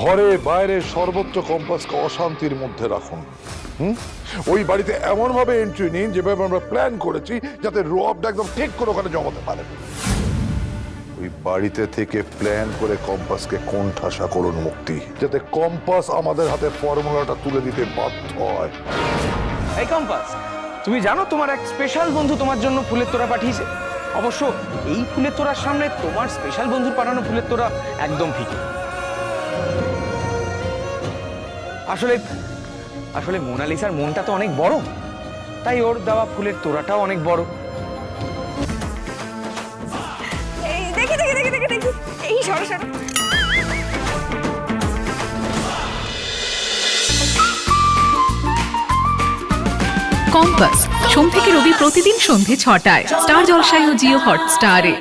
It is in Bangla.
ঘরে বাইরে সর্বত্র কম্পাসকে অশান্তির মধ্যে রাখুন। হুম? ওই বাড়িতে এমন ভাবে এন্ট্রি নিন, যেভাবে আমরা প্ল্যান করেছি, যাতে রোয়াবটা একদম ঠিক করে ওখানে জমাতে পারে ওই বাড়িতে থেকে প্ল্যান করে কম্পাসকে কোণঠাসা করুন মুক্তি, যাতে কম্পাস আমাদের হাতে ফর্মুলাটা তুলে দিতে বাধ্য হয়। এই কম্পাস, তুমি জানো তোমার এক স্পেশাল বন্ধু তোমার জন্য ফুলের তোরা পাঠিয়েছে? অবশ্য এই ফুলের তোড়ার সামনে তোমার স্পেশাল বন্ধুর পাঠানো ফুলের তোরা একদম ফিকে। আসলে আসলে মোনালিসার মনটা তো অনেক বড়। তাই ওর দেওয়া ফুলের তোড়াটাও অনেক বড়। এই দেখি দেখি দেখি দেখি দেখি। এই সরো সরো। কম্পাস সোম থেকে রবি প্রতিদিন সন্ধে ছটায়। স্টার জলসায় ও জিও হটস্টারে।